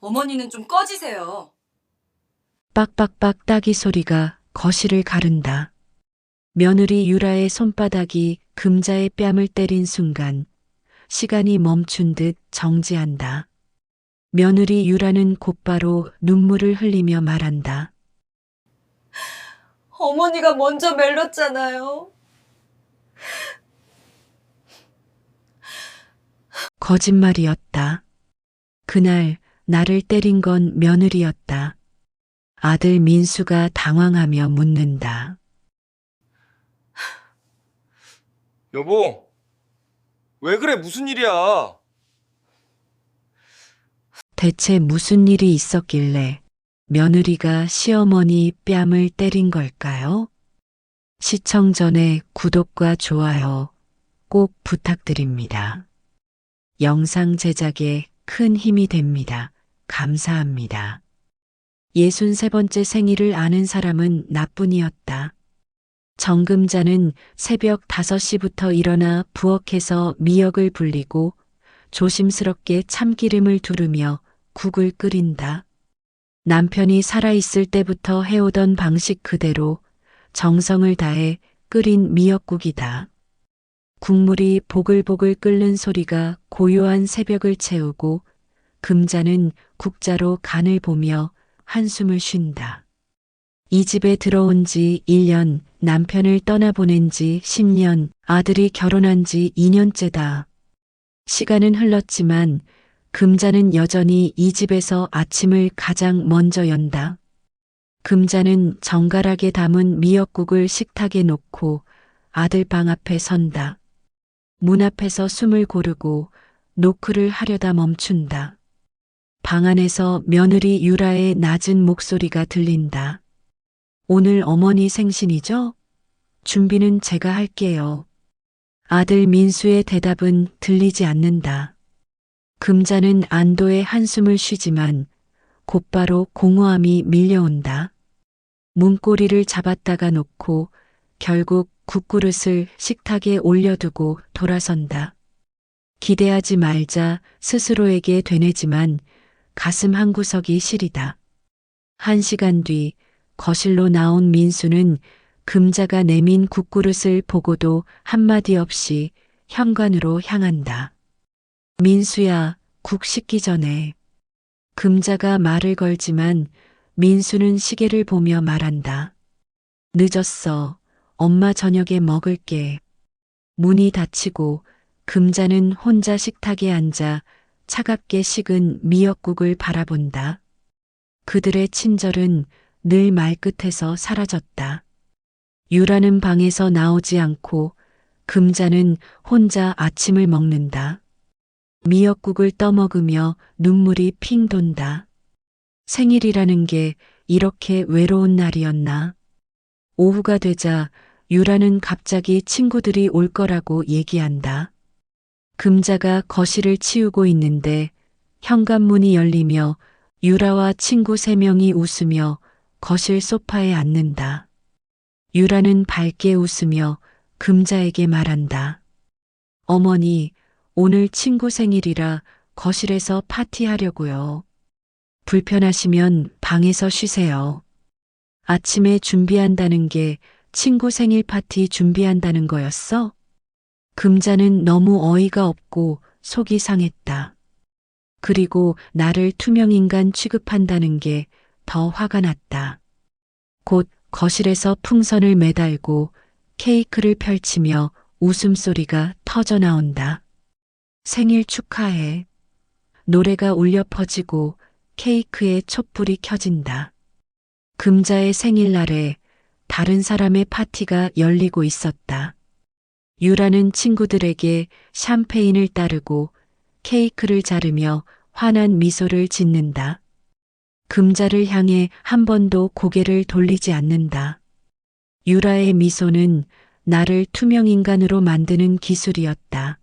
어머니는 좀 꺼지세요. 빡빡빡 따기 소리가 거실을 가른다. 며느리 유라의 손바닥이 금자의 뺨을 때린 순간 시간이 멈춘 듯 정지한다. 며느리 유라는 곧바로 눈물을 흘리며 말한다. 어머니가 먼저 멜렀잖아요. 거짓말이었다. 그날 나를 때린 건 며느리였다. 아들 민수가 당황하며 묻는다. 여보, 왜 그래? 무슨 일이야? 대체 무슨 일이 있었길래 며느리가 시어머니 뺨을 때린 걸까요? 시청 전에 구독과 좋아요 꼭 부탁드립니다. 영상 제작에 큰 힘이 됩니다. 감사합니다. 63번째 생일을 아는 사람은 나뿐이었다. 정금자는 새벽 5시부터 일어나 부엌에서 미역을 불리고 조심스럽게 참기름을 두르며 국을 끓인다. 남편이 살아있을 때부터 해오던 방식 그대로 정성을 다해 끓인 미역국이다. 국물이 보글보글 끓는 소리가 고요한 새벽을 채우고 금자는 국자로 간을 보며 한숨을 쉰다. 이 집에 들어온 지 1년, 남편을 떠나보낸 지 10년, 아들이 결혼한 지 2년째다. 시간은 흘렀지만 금자는 여전히 이 집에서 아침을 가장 먼저 연다. 금자는 정갈하게 담은 미역국을 식탁에 놓고 아들 방 앞에 선다. 문 앞에서 숨을 고르고 노크를 하려다 멈춘다. 방 안에서 며느리 유라의 낮은 목소리가 들린다. 오늘 어머니 생신이죠? 준비는 제가 할게요. 아들 민수의 대답은 들리지 않는다. 금자는 안도의 한숨을 쉬지만 곧바로 공허함이 밀려온다. 문고리를 잡았다가 놓고 결국 국그릇을 식탁에 올려두고 돌아선다. 기대하지 말자 스스로에게 되뇌지만 가슴 한구석이 시리다. 한 시간 뒤 거실로 나온 민수는 금자가 내민 국그릇을 보고도 한마디 없이 현관으로 향한다. 민수야, 국 식기 전에. 금자가 말을 걸지만 민수는 시계를 보며 말한다. 늦었어. 엄마 저녁에 먹을게. 문이 닫히고 금자는 혼자 식탁에 앉아 차갑게 식은 미역국을 바라본다. 그들의 친절은 늘 말끝에서 사라졌다. 유라는 방에서 나오지 않고 금자는 혼자 아침을 먹는다. 미역국을 떠먹으며 눈물이 핑 돈다. 생일이라는 게 이렇게 외로운 날이었나? 오후가 되자 유라는 갑자기 친구들이 올 거라고 얘기한다. 금자가 거실을 치우고 있는데 현관문이 열리며 유라와 친구 세 명이 웃으며 거실 소파에 앉는다. 유라는 밝게 웃으며 금자에게 말한다. 어머니, 오늘 친구 생일이라 거실에서 파티하려고요. 불편하시면 방에서 쉬세요. 아침에 준비한다는 게 친구 생일 파티 준비한다는 거였어? 금자는 너무 어이가 없고 속이 상했다. 그리고 나를 투명인간 취급한다는 게 더 화가 났다. 곧 거실에서 풍선을 매달고 케이크를 펼치며 웃음소리가 터져 나온다. 생일 축하해. 노래가 울려 퍼지고 케이크에 촛불이 켜진다. 금자의 생일날에 다른 사람의 파티가 열리고 있었다. 유라는 친구들에게 샴페인을 따르고 케이크를 자르며 환한 미소를 짓는다. 금자를 향해 한 번도 고개를 돌리지 않는다. 유라의 미소는 나를 투명인간으로 만드는 기술이었다.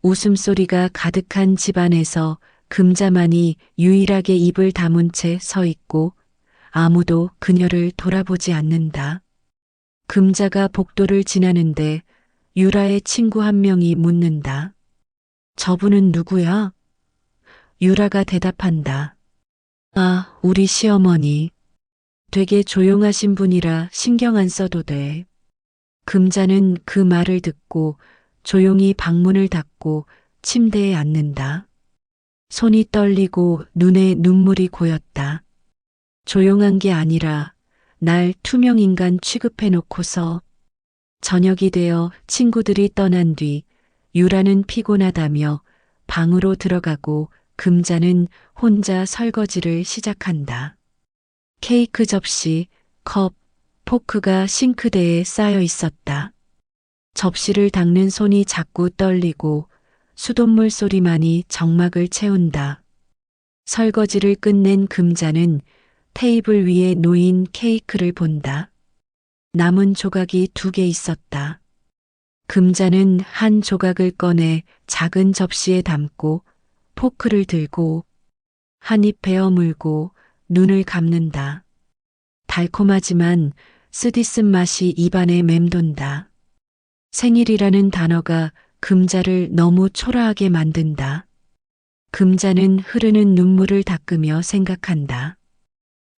웃음소리가 가득한 집안에서 금자만이 유일하게 입을 다문 채 서 있고 아무도 그녀를 돌아보지 않는다. 금자가 복도를 지나는데 유라의 친구 한 명이 묻는다. 저분은 누구야? 유라가 대답한다. 아, 우리 시어머니. 되게 조용하신 분이라 신경 안 써도 돼. 금자는 그 말을 듣고 조용히 방문을 닫고 침대에 앉는다. 손이 떨리고 눈에 눈물이 고였다. 조용한 게 아니라 날 투명인간 취급해 놓고서 저녁이 되어 친구들이 떠난 뒤 유라는 피곤하다며 방으로 들어가고 금자는 혼자 설거지를 시작한다. 케이크 접시, 컵, 포크가 싱크대에 쌓여 있었다. 접시를 닦는 손이 자꾸 떨리고 수돗물 소리만이 정막을 채운다. 설거지를 끝낸 금자는 테이블 위에 놓인 케이크를 본다. 남은 조각이 두 개 있었다. 금자는 한 조각을 꺼내 작은 접시에 담고 포크를 들고 한 입 베어 물고 눈을 감는다. 달콤하지만 쓰디쓴 맛이 입안에 맴돈다. 생일이라는 단어가 금자를 너무 초라하게 만든다. 금자는 흐르는 눈물을 닦으며 생각한다.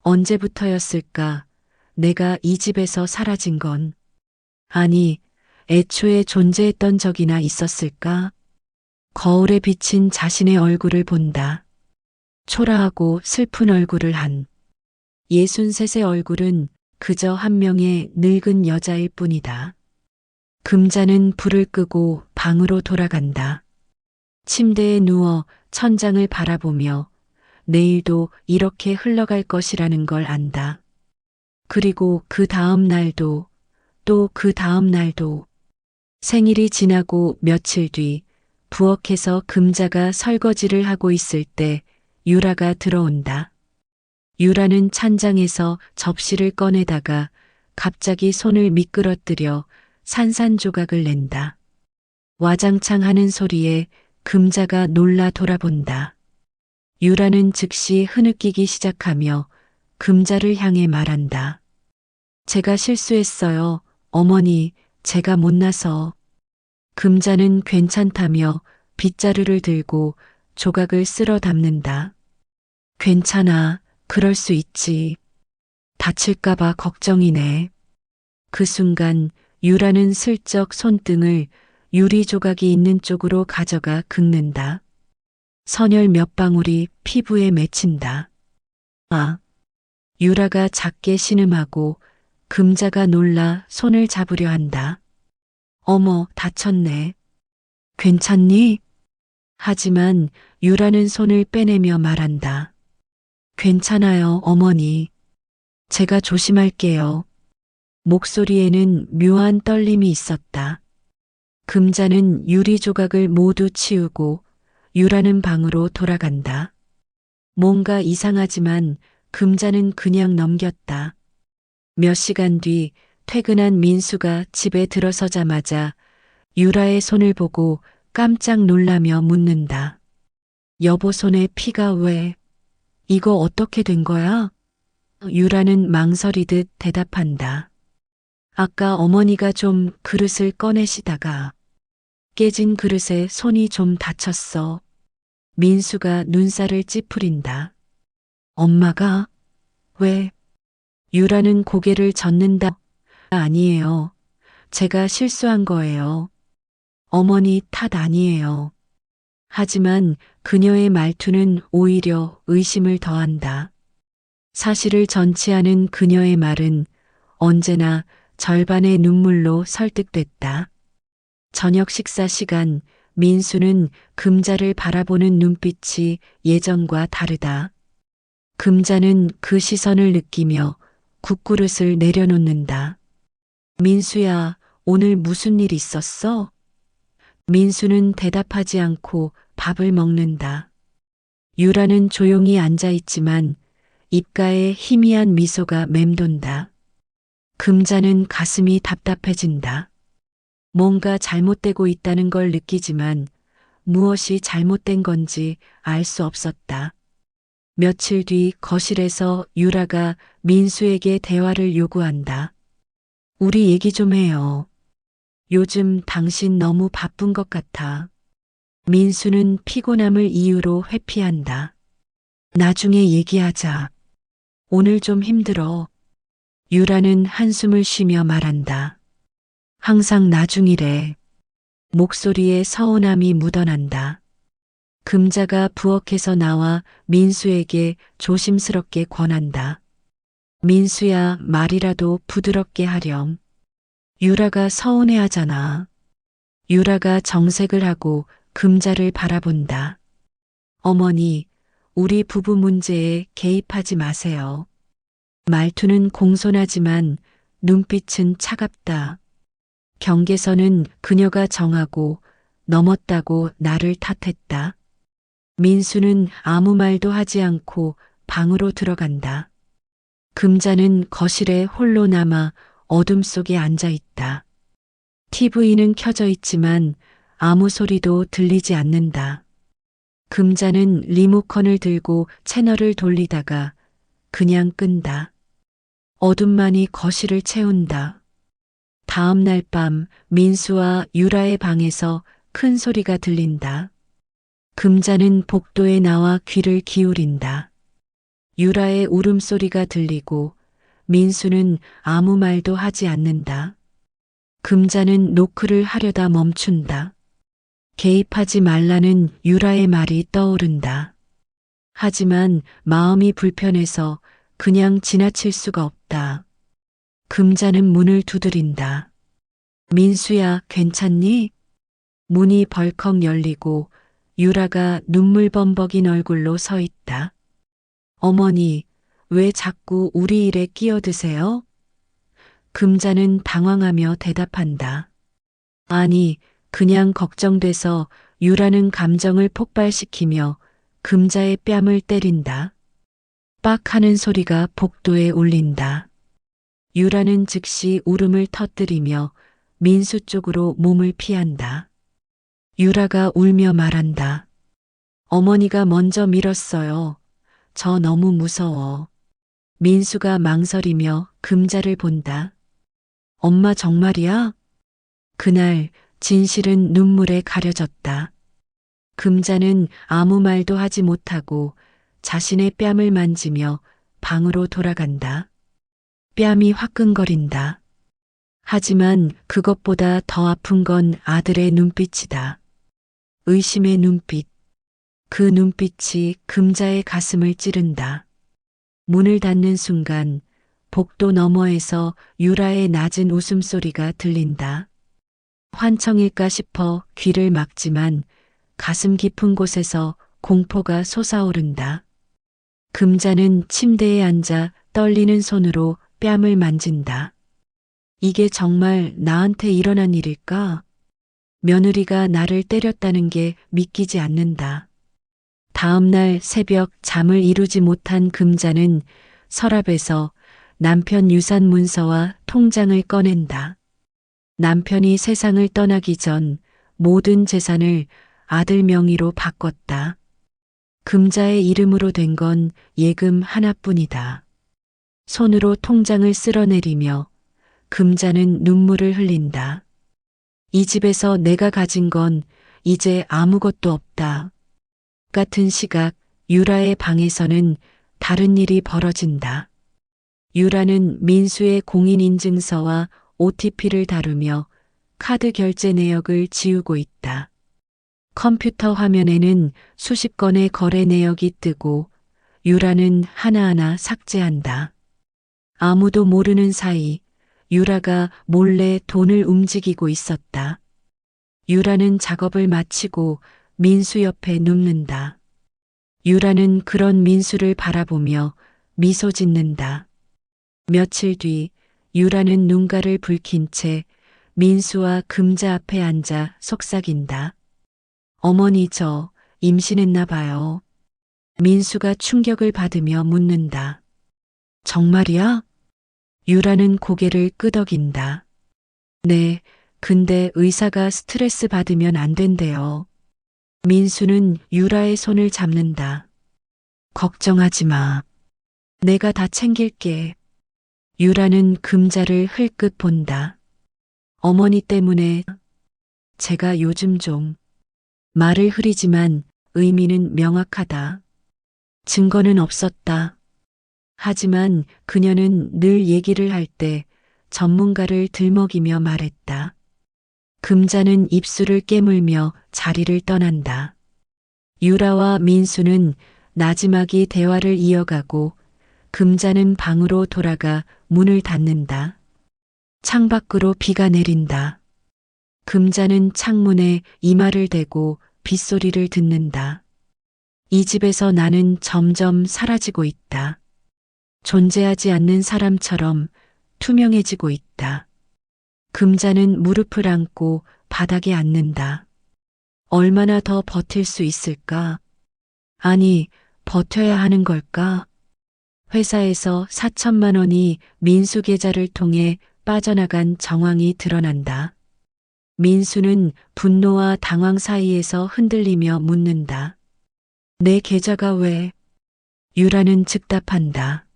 언제부터였을까 내가 이 집에서 사라진 건. 아니, 애초에 존재했던 적이나 있었을까? 거울에 비친 자신의 얼굴을 본다. 초라하고 슬픈 얼굴을 한. 예순셋의 얼굴은 그저 한 명의 늙은 여자일 뿐이다. 금자는 불을 끄고 방으로 돌아간다. 침대에 누워 천장을 바라보며 내일도 이렇게 흘러갈 것이라는 걸 안다. 그리고 그 다음 날도 또 그 다음 날도 생일이 지나고 며칠 뒤 부엌에서 금자가 설거지를 하고 있을 때 유라가 들어온다. 유라는 찬장에서 접시를 꺼내다가 갑자기 손을 미끄러뜨려 산산조각을 낸다. 와장창 하는 소리에 금자가 놀라 돌아본다. 유라는 즉시 흐느끼기 시작하며 금자를 향해 말한다. 제가 실수했어요. 어머니, 제가 못나서. 금자는 괜찮다며 빗자루를 들고 조각을 쓸어 담는다. 괜찮아. 그럴 수 있지. 다칠까봐 걱정이네. 그 순간 유라는 슬쩍 손등을 유리 조각이 있는 쪽으로 가져가 긁는다. 선혈 몇 방울이 피부에 맺힌다. 아. 유라가 작게 신음하고 금자가 놀라 손을 잡으려 한다. 어머, 다쳤네. 괜찮니? 하지만 유라는 손을 빼내며 말한다. 괜찮아요, 어머니. 제가 조심할게요. 목소리에는 묘한 떨림이 있었다. 금자는 유리 조각을 모두 치우고 유라는 방으로 돌아간다. 뭔가 이상하지만 금자는 그냥 넘겼다. 몇 시간 뒤 퇴근한 민수가 집에 들어서자마자 유라의 손을 보고 깜짝 놀라며 묻는다. 여보 손에 피가 왜? 이거 어떻게 된 거야? 유라는 망설이듯 대답한다. 아까 어머니가 좀 그릇을 꺼내시다가 깨진 그릇에 손이 좀 다쳤어. 민수가 눈살을 찌푸린다. 엄마가? 왜? 유라는 고개를 젓는다. 아니에요. 제가 실수한 거예요. 어머니 탓 아니에요. 하지만 그녀의 말투는 오히려 의심을 더한다. 사실을 전치하는 그녀의 말은 언제나 절반의 눈물로 설득됐다. 저녁 식사 시간 민수는 금자를 바라보는 눈빛이 예전과 다르다. 금자는 그 시선을 느끼며 국그릇을 내려놓는다. 민수야, 오늘 무슨 일 있었어? 민수는 대답하지 않고 밥을 먹는다. 유라는 조용히 앉아 있지만 입가에 희미한 미소가 맴돈다. 금자는 가슴이 답답해진다. 뭔가 잘못되고 있다는 걸 느끼지만 무엇이 잘못된 건지 알 수 없었다. 며칠 뒤 거실에서 유라가 민수에게 대화를 요구한다. 우리 얘기 좀 해요. 요즘 당신 너무 바쁜 것 같아. 민수는 피곤함을 이유로 회피한다. 나중에 얘기하자. 오늘 좀 힘들어. 유라는 한숨을 쉬며 말한다. 항상 나중이래. 목소리에 서운함이 묻어난다. 금자가 부엌에서 나와 민수에게 조심스럽게 권한다. 민수야, 말이라도 부드럽게 하렴. 유라가 서운해하잖아. 유라가 정색을 하고 금자를 바라본다. 어머니, 우리 부부 문제에 개입하지 마세요. 말투는 공손하지만 눈빛은 차갑다. 경계선은 그녀가 정하고 넘었다고 나를 탓했다. 민수는 아무 말도 하지 않고 방으로 들어간다. 금자는 거실에 홀로 남아 어둠 속에 앉아 있다. TV는 켜져 있지만 아무 소리도 들리지 않는다. 금자는 리모컨을 들고 채널을 돌리다가 그냥 끈다. 어둠만이 거실을 채운다. 다음 날 밤 민수와 유라의 방에서 큰 소리가 들린다. 금자는 복도에 나와 귀를 기울인다. 유라의 울음소리가 들리고 민수는 아무 말도 하지 않는다. 금자는 노크를 하려다 멈춘다. 개입하지 말라는 유라의 말이 떠오른다. 하지만 마음이 불편해서 그냥 지나칠 수가 없다. 금자는 문을 두드린다. 민수야, 괜찮니? 문이 벌컥 열리고 유라가 눈물 범벅인 얼굴로 서 있다. 어머니, 왜 자꾸 우리 일에 끼어드세요? 금자는 당황하며 대답한다. 아니, 그냥 걱정돼서 유라는 감정을 폭발시키며 금자의 뺨을 때린다. 빡 하는 소리가 복도에 울린다. 유라는 즉시 울음을 터뜨리며 민수 쪽으로 몸을 피한다. 유라가 울며 말한다. 어머니가 먼저 밀었어요. 저 너무 무서워. 민수가 망설이며 금자를 본다. 엄마 정말이야? 그날 진실은 눈물에 가려졌다. 금자는 아무 말도 하지 못하고 자신의 뺨을 만지며 방으로 돌아간다. 뺨이 화끈거린다. 하지만 그것보다 더 아픈 건 아들의 눈빛이다. 의심의 눈빛. 그 눈빛이 금자의 가슴을 찌른다. 문을 닫는 순간 복도 너머에서 유라의 낮은 웃음소리가 들린다. 환청일까 싶어 귀를 막지만 가슴 깊은 곳에서 공포가 솟아오른다. 금자는 침대에 앉아 떨리는 손으로 뺨을 만진다. 이게 정말 나한테 일어난 일일까? 며느리가 나를 때렸다는 게 믿기지 않는다. 다음 날 새벽 잠을 이루지 못한 금자는 서랍에서 남편 유산 문서와 통장을 꺼낸다. 남편이 세상을 떠나기 전 모든 재산을 아들 명의로 바꿨다. 금자의 이름으로 된 건 예금 하나뿐이다. 손으로 통장을 쓸어내리며 금자는 눈물을 흘린다. 이 집에서 내가 가진 건 이제 아무것도 없다. 같은 시각 유라의 방에서는 다른 일이 벌어진다. 유라는 민수의 공인인증서와 OTP를 다루며 카드 결제 내역을 지우고 있다. 컴퓨터 화면에는 수십 건의 거래 내역이 뜨고 유라는 하나하나 삭제한다. 아무도 모르는 사이 유라가 몰래 돈을 움직이고 있었다. 유라는 작업을 마치고 민수 옆에 눕는다. 유라는 그런 민수를 바라보며 미소 짓는다. 며칠 뒤 유라는 눈가를 붉힌 채 민수와 금자 앞에 앉아 속삭인다. 어머니 저 임신했나 봐요. 민수가 충격을 받으며 묻는다. 정말이야? 유라는 고개를 끄덕인다. 네, 근데 의사가 스트레스 받으면 안 된대요. 민수는 유라의 손을 잡는다. 걱정하지 마. 내가 다 챙길게. 유라는 금자를 흘끗 본다. 어머니 때문에 제가 요즘 좀 말을 흐리지만 의미는 명확하다. 증거는 없었다. 하지만 그녀는 늘 얘기를 할 때 전문가를 들먹이며 말했다. 금자는 입술을 깨물며 자리를 떠난다. 유라와 민수는 나지막이 대화를 이어가고 금자는 방으로 돌아가 문을 닫는다. 창밖으로 비가 내린다. 금자는 창문에 이마를 대고 빗소리를 듣는다. 이 집에서 나는 점점 사라지고 있다. 존재하지 않는 사람처럼 투명해지고 있다. 금자는 무릎을 안고 바닥에 앉는다. 얼마나 더 버틸 수 있을까? 아니, 버텨야 하는 걸까? 회사에서 4천만 원이 민수 계좌를 통해 빠져나간 정황이 드러난다. 민수는 분노와 당황 사이에서 흔들리며 묻는다. 내 계좌가 왜? 유라는 즉답한다.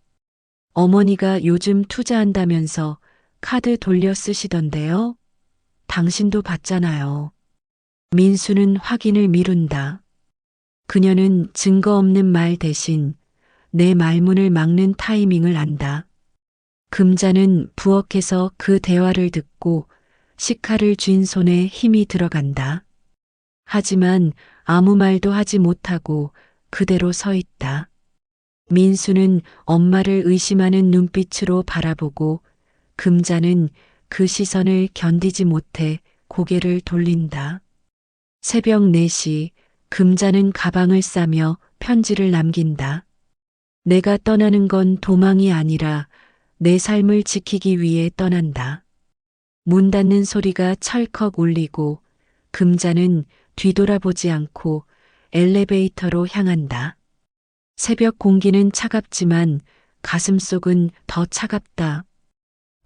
어머니가 요즘 투자한다면서 카드 돌려 쓰시던데요? 당신도 봤잖아요. 민수는 확인을 미룬다. 그녀는 증거 없는 말 대신 내 말문을 막는 타이밍을 안다. 금자는 부엌에서 그 대화를 듣고 식칼을 쥔 손에 힘이 들어간다. 하지만 아무 말도 하지 못하고 그대로 서 있다. 민수는 엄마를 의심하는 눈빛으로 바라보고 금자는 그 시선을 견디지 못해 고개를 돌린다. 새벽 4시 금자는 가방을 싸며 편지를 남긴다. 내가 떠나는 건 도망이 아니라 내 삶을 지키기 위해 떠난다. 문 닫는 소리가 철컥 울리고 금자는 뒤돌아보지 않고 엘리베이터로 향한다. 새벽 공기는 차갑지만 가슴 속은 더 차갑다.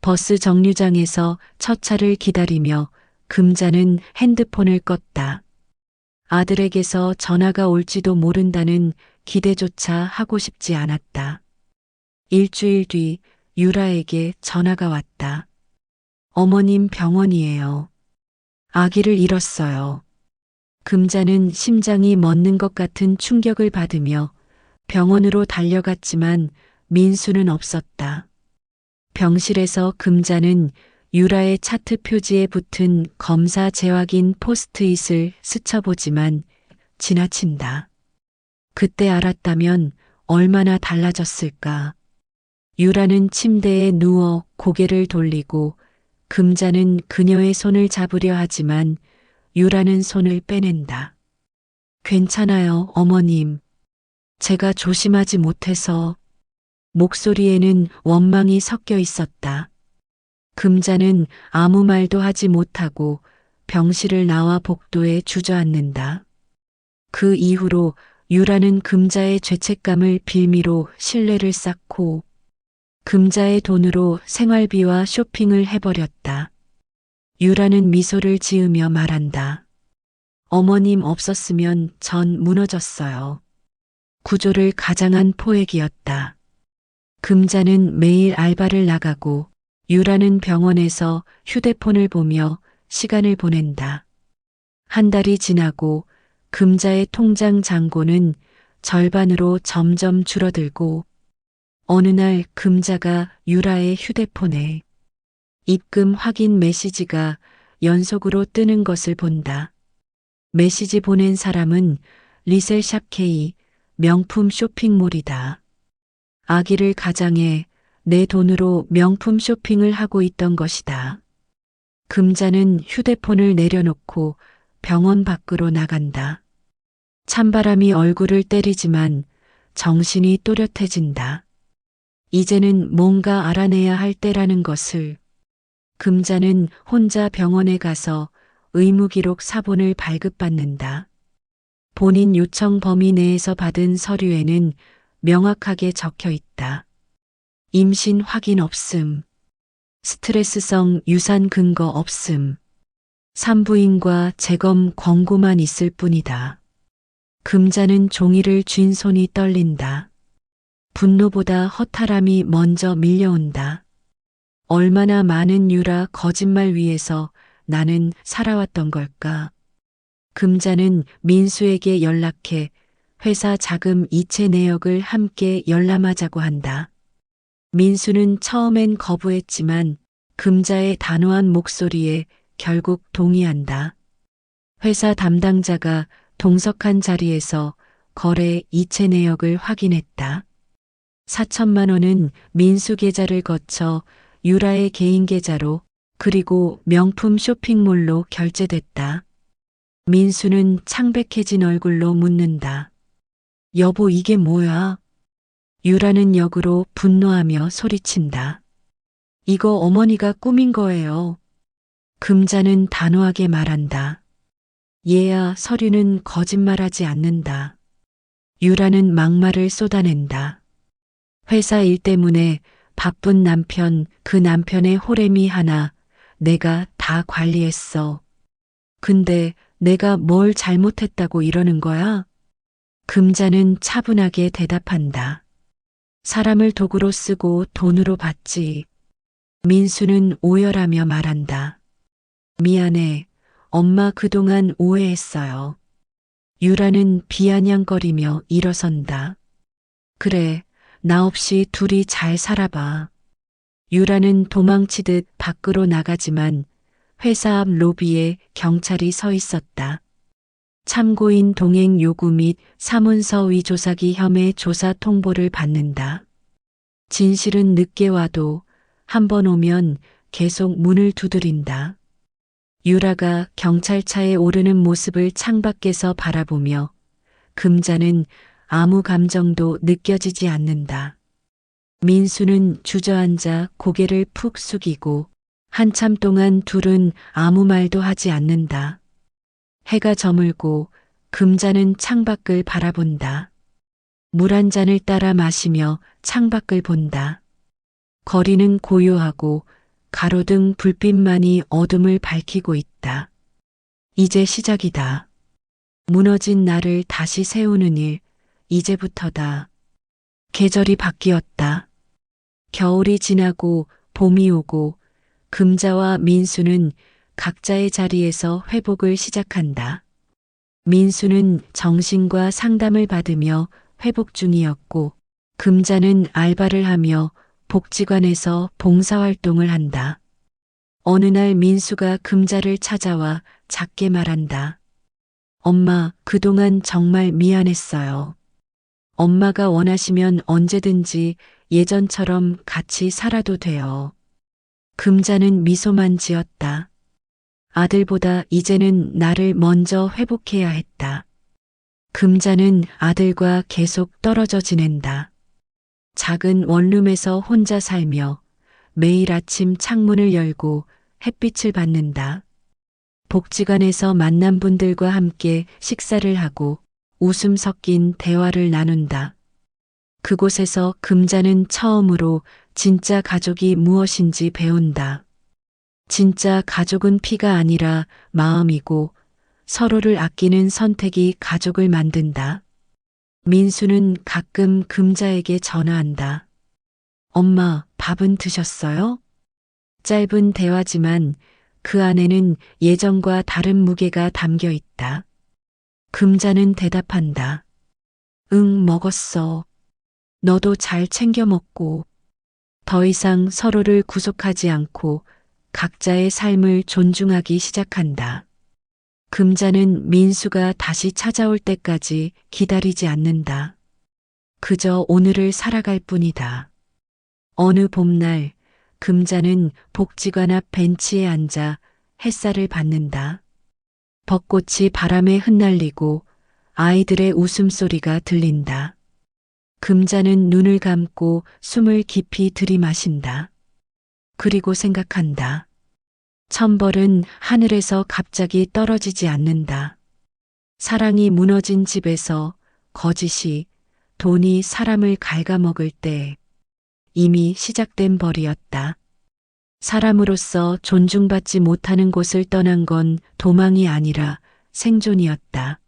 버스 정류장에서 첫 차를 기다리며 금자는 핸드폰을 껐다. 아들에게서 전화가 올지도 모른다는 기대조차 하고 싶지 않았다. 일주일 뒤 유라에게 전화가 왔다. 어머님 병원이에요. 아기를 잃었어요. 금자는 심장이 멎는 것 같은 충격을 받으며 병원으로 달려갔지만 민수는 없었다. 병실에서 금자는 유라의 차트 표지에 붙은 검사 재확인 포스트잇을 스쳐보지만 지나친다. 그때 알았다면 얼마나 달라졌을까. 유라는 침대에 누워 고개를 돌리고 금자는 그녀의 손을 잡으려 하지만 유라는 손을 빼낸다. 괜찮아요, 어머님. 제가 조심하지 못해서 목소리에는 원망이 섞여 있었다. 금자는 아무 말도 하지 못하고 병실을 나와 복도에 주저앉는다. 그 이후로 유라는 금자의 죄책감을 빌미로 신뢰를 쌓고 금자의 돈으로 생활비와 쇼핑을 해버렸다. 유라는 미소를 지으며 말한다. 어머님 없었으면 전 무너졌어요. 구조를 가장한 포획이었다. 금자는 매일 알바를 나가고 유라는 병원에서 휴대폰을 보며 시간을 보낸다. 한 달이 지나고 금자의 통장 잔고는 절반으로 점점 줄어들고 어느 날 금자가 유라의 휴대폰에 입금 확인 메시지가 연속으로 뜨는 것을 본다. 메시지 보낸 사람은 리셀샵 K 명품 쇼핑몰이다. 아기를 가장해 내 돈으로 명품 쇼핑을 하고 있던 것이다. 금자는 휴대폰을 내려놓고 병원 밖으로 나간다. 찬바람이 얼굴을 때리지만 정신이 또렷해진다. 이제는 뭔가 알아내야 할 때라는 것을 금자는 혼자 병원에 가서 의무기록 사본을 발급받는다. 본인 요청 범위 내에서 받은 서류에는 명확하게 적혀 있다. 임신 확인 없음. 스트레스성 유산 근거 없음. 산부인과 재검 권고만 있을 뿐이다. 금자는 종이를 쥔 손이 떨린다. 분노보다 허탈함이 먼저 밀려온다. 얼마나 많은 유라 거짓말 위에서 나는 살아왔던 걸까? 금자는 민수에게 연락해 회사 자금 이체 내역을 함께 열람하자고 한다. 민수는 처음엔 거부했지만 금자의 단호한 목소리에 결국 동의한다. 회사 담당자가 동석한 자리에서 거래 이체 내역을 확인했다. 4천만 원은 민수 계좌를 거쳐 유라의 개인 계좌로 그리고 명품 쇼핑몰로 결제됐다. 민수는 창백해진 얼굴로 묻는다. 여보, 이게 뭐야? 유라는 역으로 분노하며 소리친다. 이거 어머니가 꾸민 거예요. 금자는 단호하게 말한다. 얘야, 서류는 거짓말하지 않는다. 유라는 막말을 쏟아낸다. 회사 일 때문에 바쁜 남편, 그 남편의 호래미 하나 내가 다 관리했어. 근데 내가 뭘 잘못했다고 이러는 거야? 금자는 차분하게 대답한다. 사람을 도구로 쓰고 돈으로 받지. 민수는 오열하며 말한다. 미안해. 엄마 그동안 오해했어요. 유라는 비아냥거리며 일어선다. 그래, 나 없이 둘이 잘 살아봐. 유라는 도망치듯 밖으로 나가지만 회사 앞 로비에 경찰이 서 있었다. 참고인 동행 요구 및 사문서 위조사기 혐의 조사 통보를 받는다. 진실은 늦게 와도 한 번 오면 계속 문을 두드린다. 유라가 경찰차에 오르는 모습을 창밖에서 바라보며 금자는 아무 감정도 느껴지지 않는다. 민수는 주저앉아 고개를 푹 숙이고 한참 동안 둘은 아무 말도 하지 않는다. 해가 저물고 금자는 창밖을 바라본다. 물 한 잔을 따라 마시며 창밖을 본다. 거리는 고요하고 가로등 불빛만이 어둠을 밝히고 있다. 이제 시작이다. 무너진 나를 다시 세우는 일, 이제부터다. 계절이 바뀌었다. 겨울이 지나고 봄이 오고 금자와 민수는 각자의 자리에서 회복을 시작한다. 민수는 정신과 상담을 받으며 회복 중이었고 금자는 알바를 하며 복지관에서 봉사활동을 한다. 어느 날 민수가 금자를 찾아와 작게 말한다. 엄마, 그동안 정말 미안했어요. 엄마가 원하시면 언제든지 예전처럼 같이 살아도 돼요. 금자는 미소만 지었다. 아들보다 이제는 나를 먼저 회복해야 했다. 금자는 아들과 계속 떨어져 지낸다. 작은 원룸에서 혼자 살며 매일 아침 창문을 열고 햇빛을 받는다. 복지관에서 만난 분들과 함께 식사를 하고 웃음 섞인 대화를 나눈다. 그곳에서 금자는 처음으로 진짜 가족이 무엇인지 배운다. 진짜 가족은 피가 아니라 마음이고 서로를 아끼는 선택이 가족을 만든다. 민수는 가끔 금자에게 전화한다. 엄마, 밥은 드셨어요? 짧은 대화지만 그 안에는 예전과 다른 무게가 담겨 있다. 금자는 대답한다. 응, 먹었어. 너도 잘 챙겨 먹고. 더 이상 서로를 구속하지 않고 각자의 삶을 존중하기 시작한다. 금자는 민수가 다시 찾아올 때까지 기다리지 않는다. 그저 오늘을 살아갈 뿐이다. 어느 봄날 금자는 복지관 앞 벤치에 앉아 햇살을 받는다. 벚꽃이 바람에 흩날리고 아이들의 웃음소리가 들린다. 금자는 눈을 감고 숨을 깊이 들이마신다. 그리고 생각한다. 천벌은 하늘에서 갑자기 떨어지지 않는다. 사랑이 무너진 집에서 거짓이 돈이 사람을 갉아먹을 때 이미 시작된 벌이었다. 사람으로서 존중받지 못하는 곳을 떠난 건 도망이 아니라 생존이었다.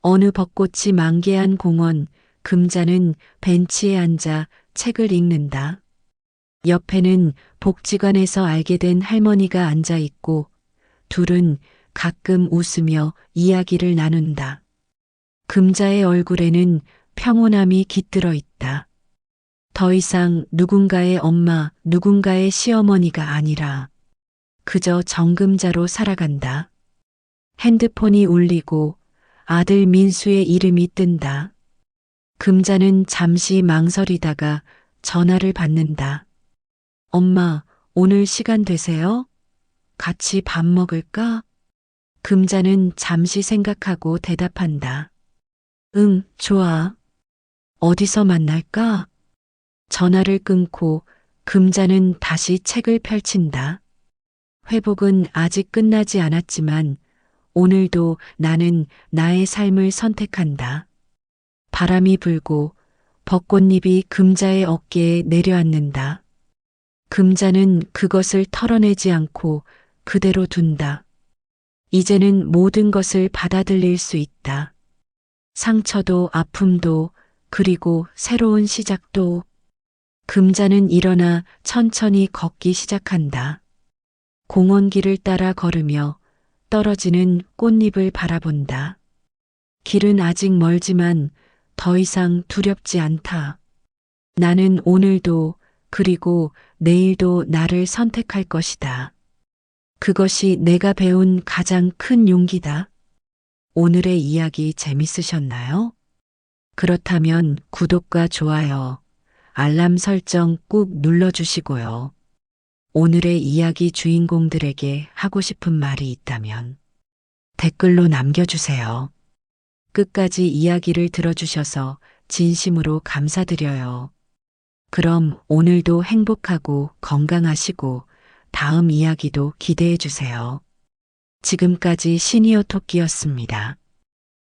어느 벚꽃이 만개한 공원, 금자는 벤치에 앉아 책을 읽는다. 옆에는 복지관에서 알게 된 할머니가 앉아 있고 둘은 가끔 웃으며 이야기를 나눈다. 금자의 얼굴에는 평온함이 깃들어 있다. 더 이상 누군가의 엄마, 누군가의 시어머니가 아니라 그저 정금자로 살아간다. 핸드폰이 울리고 아들 민수의 이름이 뜬다. 금자는 잠시 망설이다가 전화를 받는다. 엄마, 오늘 시간 되세요? 같이 밥 먹을까? 금자는 잠시 생각하고 대답한다. 응, 좋아. 어디서 만날까? 전화를 끊고 금자는 다시 책을 펼친다. 회복은 아직 끝나지 않았지만 오늘도 나는 나의 삶을 선택한다. 바람이 불고 벚꽃잎이 금자의 어깨에 내려앉는다. 금자는 그것을 털어내지 않고 그대로 둔다. 이제는 모든 것을 받아들일 수 있다. 상처도 아픔도 그리고 새로운 시작도 금자는 일어나 천천히 걷기 시작한다. 공원길을 따라 걸으며 떨어지는 꽃잎을 바라본다. 길은 아직 멀지만 더 이상 두렵지 않다. 나는 오늘도 그리고 내일도 나를 선택할 것이다. 그것이 내가 배운 가장 큰 용기다. 오늘의 이야기 재밌으셨나요? 그렇다면 구독과 좋아요, 알람 설정 꾹 눌러주시고요. 오늘의 이야기 주인공들에게 하고 싶은 말이 있다면 댓글로 남겨주세요. 끝까지 이야기를 들어주셔서 진심으로 감사드려요. 그럼 오늘도 행복하고 건강하시고 다음 이야기도 기대해 주세요. 지금까지 시니어 토끼였습니다.